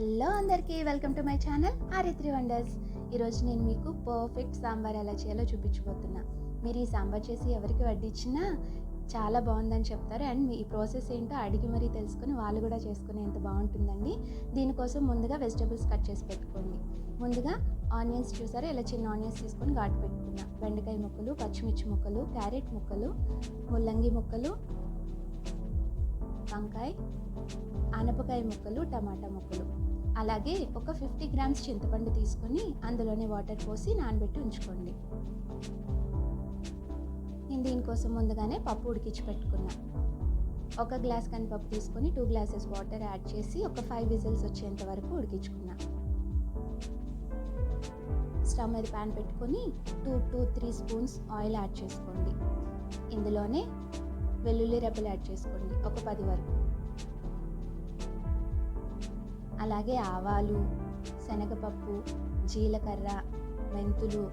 Hello అందరికీ welcome to my channel Aritri wonders. ఈరోజు నేను మీకు పర్ఫెక్ట్ సాంబార్ ఎలా చేయాలో చూపించబోతున్నా. మీరు ఈ సాంబార్ చేసి ఎవరికి వడ్డించినా చాలా బాగుందని చెప్తారు. అండ్ మీ ప్రాసెస్ ఏంటో అడిగి మరీ తెలుసుకుని వాళ్ళు కూడా చేసుకునే ఎంత బాగుంటుందండి. దీనికోసం ముందుగా వెజిటబుల్స్ కట్ చేసి పెట్టుకోండి. ముందుగా ఆనియన్స్ చూసారా? ఇలా చిన్న ఆనియన్స్ తీసుకొని ఘాటు పెట్టుకున్నా. బెండకాయ ముక్కలు పచ్చిమిర్చి ముక్కలు క్యారెట్ ముక్కలు ముల్లంగి ముక్కలు వంకాయ ఆనపకాయ ముక్కలు టమాటా ముక్కలు. అలాగే ఒక ఫిఫ్టీ గ్రామ్స్ చింతపండు తీసుకొని అందులోనే వాటర్ పోసి నానబెట్టి ఉంచుకోండి. నేను దీనికోసం ముందుగానే పప్పు ఉడికించి పెట్టుకున్నా. ఒక గ్లాస్ కందిపప్పు తీసుకొని టూ గ్లాసెస్ వాటర్ యాడ్ చేసి ఒక ఫైవ్ విజిల్స్ వచ్చేంత వరకు ఉడికించుకున్నా. స్టవ్ మీద ప్యాన్ పెట్టుకొని two to three spoons oil add చేసుకోండి. ఇందులోనే వెల్లుల్లి రెబ్బలు యాడ్ చేసుకోండి ఒక పది వరకు. అలాగే ఆవాలు శనగపప్పు జీలకర్ర మెంతులు.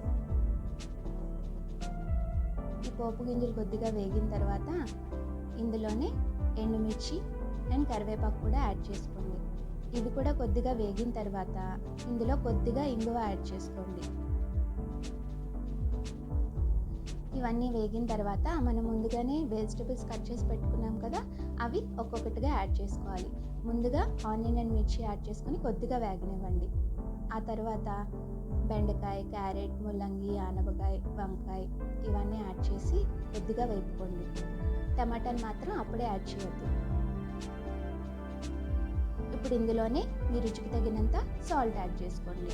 ఈ పోపు గింజలు కొద్దిగా వేగిన తర్వాత ఇందులోనే ఎండుమిర్చి అండ్ కరివేపాకు కూడా యాడ్ చేసుకోండి. ఇవి కూడా కొద్దిగా వేగిన తర్వాత ఇందులో కొద్దిగా ఇంగువ యాడ్ చేసుకోండి. ఇవన్నీ వేగిన తర్వాత మనం ముందుగానే వెజిటబుల్స్ కట్ చేసి పెట్టుకున్నాం కదా అవి ఒక్కొక్కటిగా యాడ్ చేసుకోవాలి. ముందుగా ఆనియన్ అండ్ మిర్చి యాడ్ చేసుకొని కొద్దిగా వేగనివ్వండి. ఆ తర్వాత బెండకాయ క్యారెట్ ముల్లంగి ఆనపకాయ వంకాయ ఇవన్నీ యాడ్ చేసి కొద్దిగా వేపుకోండి. టమాటాని మాత్రం అప్పుడే యాడ్ చేయొద్దు. ఇప్పుడు ఇందులోనే మీ రుచికి తగినంత సాల్ట్ యాడ్ చేసుకోండి.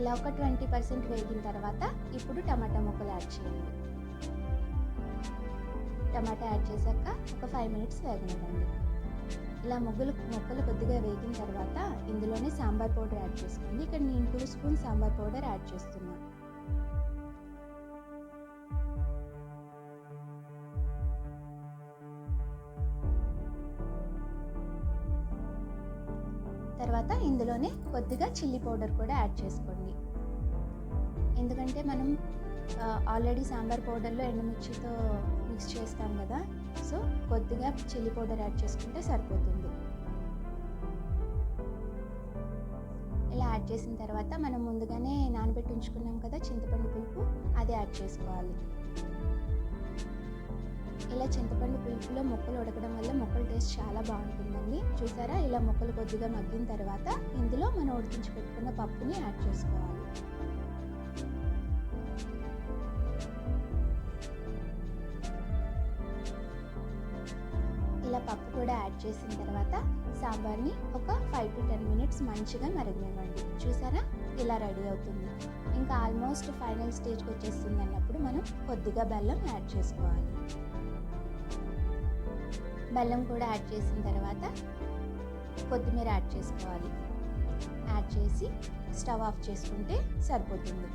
ఇలా ఒక ట్వంటీ పర్సెంట్ వేగిన తర్వాత ఇప్పుడు టమాటా ముక్కలు యాడ్ చేయండి. టమాటా యాడ్ చేశాక ఒక ఫైవ్ మినిట్స్ వేగనివ్వండి. ఇలా ముగ్గులు మొక్కలు కొద్దిగా వేగిన తర్వాత ఇందులోనే సాంబార్ పౌడర్ యాడ్ చేసుకోండి. ఇక్కడ నేను two spoon sambar powder add చేస్తున్నాను. తర్వాత ఇందులోనే కొద్దిగా చిల్లీ పౌడర్ కూడా యాడ్ చేసుకోండి. ఎందుకంటే మనం ఆల్రెడీ సాంబార్ పౌడర్లో ఎండుమిర్చితో మిక్స్ చేస్తాం కదా సో కొద్దిగా చిల్లీ పౌడర్ యాడ్ చేసుకుంటే సరిపోతుంది. ఇలా యాడ్ చేసిన తర్వాత మనం ముందుగానే నానబెట్టి ఉంచుకున్నాం కదా చింతపండు పులుపు అది యాడ్ చేసుకోవాలి. ఇలా చింతపండు పులుపులో మొక్కలు ఉడకడం వల్ల మొక్కల టేస్ట్ చాలా బాగుంటుందండి. చూసారా? ఇలా మొక్కలు కొద్దిగా మగ్గిన తర్వాత ఇందులో మనం ఉడికించి పెట్టుకున్న పప్పుని యాడ్ చేసుకోవాలి. ఇలా పప్పు కూడా యాడ్ చేసిన తర్వాత సాంబార్ని ఒక ఫైవ్ టు టెన్ మినిట్స్ మంచిగా మరగనివ్వండి. చూసారా? ఇలా రెడీ అవుతుంది. ఇంకా ఆల్మోస్ట్ ఫైనల్ స్టేజ్కి వచ్చేస్తుంది అన్నప్పుడు మనం కొద్దిగా బెల్లం యాడ్ చేసుకోవాలి. బెల్లం కూడా యాడ్ చేసిన తర్వాత కొత్తిమీర యాడ్ చేసుకోవాలి. యాడ్ చేసి స్టవ్ ఆఫ్ చేసుకుంటే సరిపోతుంది.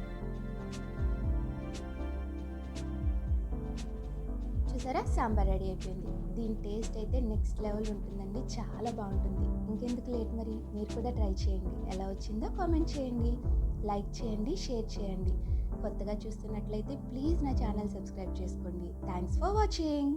చూసారా? సాంబార్ రెడీ అయిపోయింది. దీని టేస్ట్ అయితే నెక్స్ట్ లెవెల్ ఉంటుందండి. చాలా బాగుంటుంది. ఇంకెందుకు లేట్ మరి? మీరు కూడా ట్రై చేయండి. ఎలా వచ్చిందో కామెంట్ చేయండి. లైక్ చేయండి షేర్ చేయండి. కొత్తగా చూస్తున్నట్లయితే ప్లీజ్ నా ఛానల్ సబ్స్క్రైబ్ చేసుకోండి. Thanks for watching.